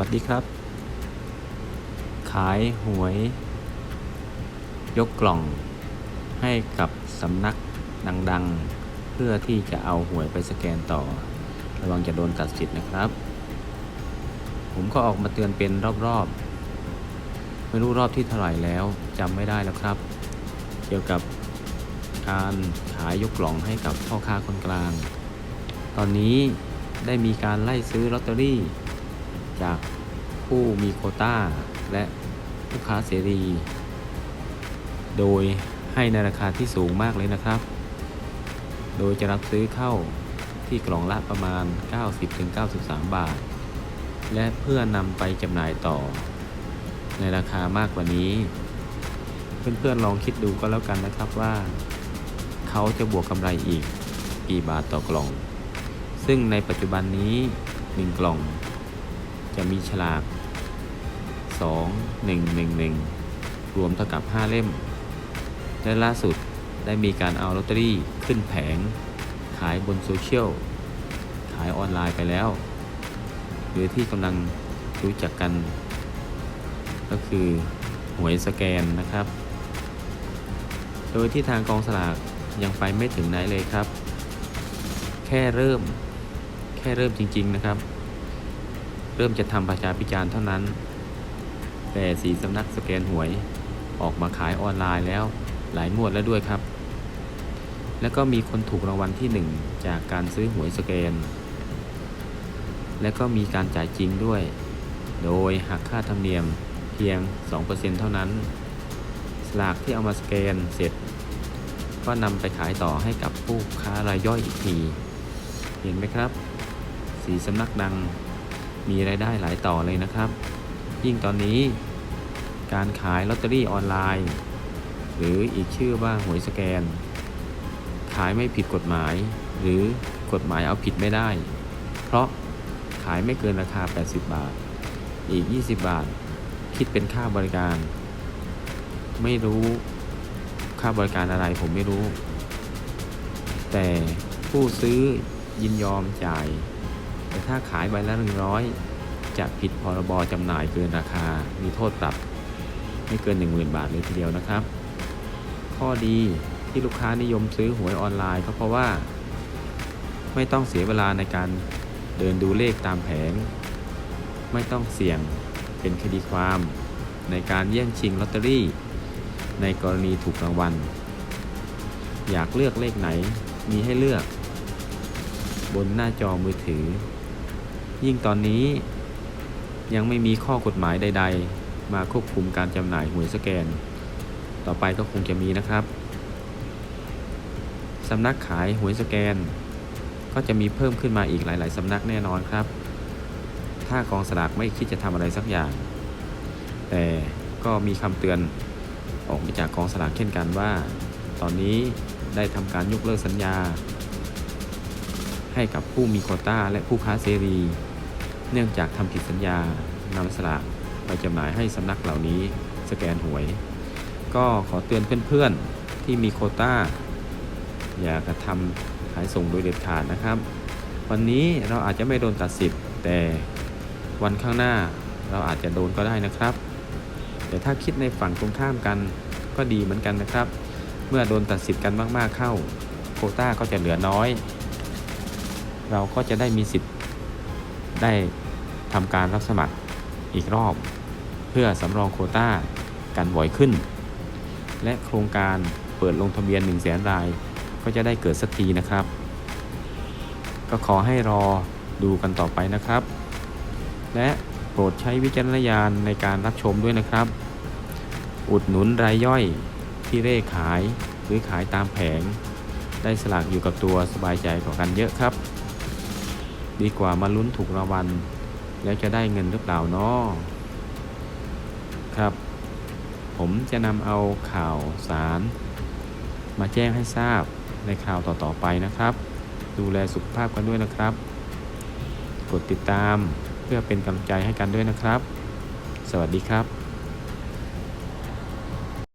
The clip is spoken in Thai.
วัสดีครับ ขายหวย ยกกล่องให้กับสำนักดังๆ เพื่อที่จะเอาหวยไปสแกนต่อ ระวังจะโดนตัดสิทธิ์นะครับ ผมก็ออกมาเตือนเป็นรอบๆ ไม่รู้รอบที่เท่าไหร่แล้วจำไม่ได้แล้วครับ เกี่ยวกับการขายยกกล่องให้กับพ่อค้าคนกลาง ตอนนี้ได้มีการไล่ซื้อลอตเตอรี่ จากผู้มีโคต้า และผู้ค้าเสรี โดยให้ในราคาที่สูงมากเลยนะครับ โดยจะรับซื้อเข้าที่กล่องละประมาณ 90-93 บาท และเพื่อนำไปจำหน่ายต่อ ในราคามากกว่านี้ เพื่อนๆลองคิดดูก็แล้วกันนะครับว่า เขาจะบวกกำไรอีกกี่บาทต่อกล่อง ซึ่งในปัจจุบันนี้ 1 กล่อง จะมีฉลาก 2 1 1 1 รวมเท่ากับ 5 เล่ม และล่าสุดได้มีการเอาลอตเตอรี่ขึ้นแผง ขายบนโซเชียล ขายออนไลน์ไปแล้ว หรือที่กำลังรู้จักกัน ก็คือหวยสแกนนะครับ โดยที่ทางกองสลากยังไปไม่ถึงไหนเลยครับ แค่เริ่ม แค่เริ่มจริง ๆ นะครับ เริ่มจะทำประชาพิจารณ์เท่านั้น แต่สีสำนักสแกนหวยออกมาขายออนไลน์แล้วหลายงวดแล้วด้วยครับ แล้วก็มีคนถูกรางวัลที่ 1 จากการซื้อหวยสแกน และก็มีการจ่ายจริงด้วย โดยหักค่าธรรมเนียมเพียง 2%เท่านั้น สลากที่เอามาสแกนเสร็จ ก็นำไปขายต่อให้กับผู้ค้ารายย่อยอีกที เห็นไหมครับ สีสำนักดัง มีรายได้หลายต่อเลยนะครับ ยิ่งตอนนี้การขายลอตเตอรี่ออนไลน์ หรืออีกชื่อว่าหวยสแกน ขายไม่ผิดกฎหมาย หรือกฎหมายเอาผิดไม่ได้ เพราะขายไม่เกินราคา 80 บาท อีก 20 บาท คิดเป็นค่าบริการ ไม่รู้ค่าบริการอะไรผมไม่รู้ แต่ผู้ซื้อยินยอมจ่าย แต่ถ้าขายใบละหนึ่งร้อยจะผิดพรบจำหน่ายเกินราคา มีโทษปรับไม่เกิน 10,000 บาทเลยทีเดียวนะครับ ข้อดีที่ลูกค้านิยมซื้อหวยออนไลน์ก็เพราะว่า ไม่ต้องเสียเวลาในการเดินดูเลขตามแผง ไม่ต้องเสี่ยงเป็นคดีความในการแย่งชิงลอตเตอรี่ ในกรณีถูกรางวัล อยากเลือกเลขไหนมีให้เลือก บนหน้าจอมือถือ ยิ่งตอนนี้ยังไม่มีข้อกฎหมายใด ๆ มาควบคุมการจำหน่ายหวยสแกน ต่อไปก็คงจะมีนะครับสำนักขายหวยสแกน ก็จะมีเพิ่มขึ้นมาอีกหลาย ๆสำนักแน่นอนครับ ถ้ากองสลากไม่คิดจะทำอะไรสักอย่าง แต่ก็มีคำเตือนออกมาจากกองสลากเช่นกันว่า ตอนนี้ได้ทำการยกเลิกสัญญา ให้กับผู้มีโคต้าและผู้ค้าเสรี เนื่องจากทำผิดสัญญานำสลากไปจำหน่ายให้สำนักเหล่านี้สแกนหวย ก็ขอเตือนเพื่อนๆที่มีโคต้า อย่ากระทำขายส่งโดยเด็ดขาดนะครับ วันนี้เราอาจจะไม่โดนตัดสิทธิ์ แต่วันข้างหน้าเราอาจจะโดนก็ได้นะครับ แต่ถ้าคิดในฝั่งตรงข้ามกันก็ดีเหมือนกันนะครับ เมื่อโดนตัดสิทธิ์กันมากๆเข้า โคต้าก็จะเหลือน้อย เราก็จะได้มีสิทธิ์ได้ ทำการรับสมัครอีกรอบ เพื่อสำรองโควต้ากันบ่อยขึ้น และโครงการเปิดลงทะเบียน 1 0 0 0 0แสนราย ก็จะได้เกิดสักทีนะครับ ก็ขอให้รอดูกันต่อไปนะครับ และโปรดใช้วิจารณญาณในการรับชมด้วยนะครับ อุดหนุนรายย่อยที่เร่ขายหรือขายตามแผง ได้สลากอยู่กับตัวสบายใจกว่ากันเยอะครับ ดีกว่ามาลุ้นถูกรางวัล แล้วจะได้เงินหรือเปล่านาะครับ ผมจะนำเอาข่าวสาร มาแจ้งให้ทราบในข่าวต่อๆไปนะครับ ดูแลสุขภาพกันด้วยนะครับ กดติดตามเพื่อเป็นกำลังใจให้กันด้วยนะครับ สวัสดีครับ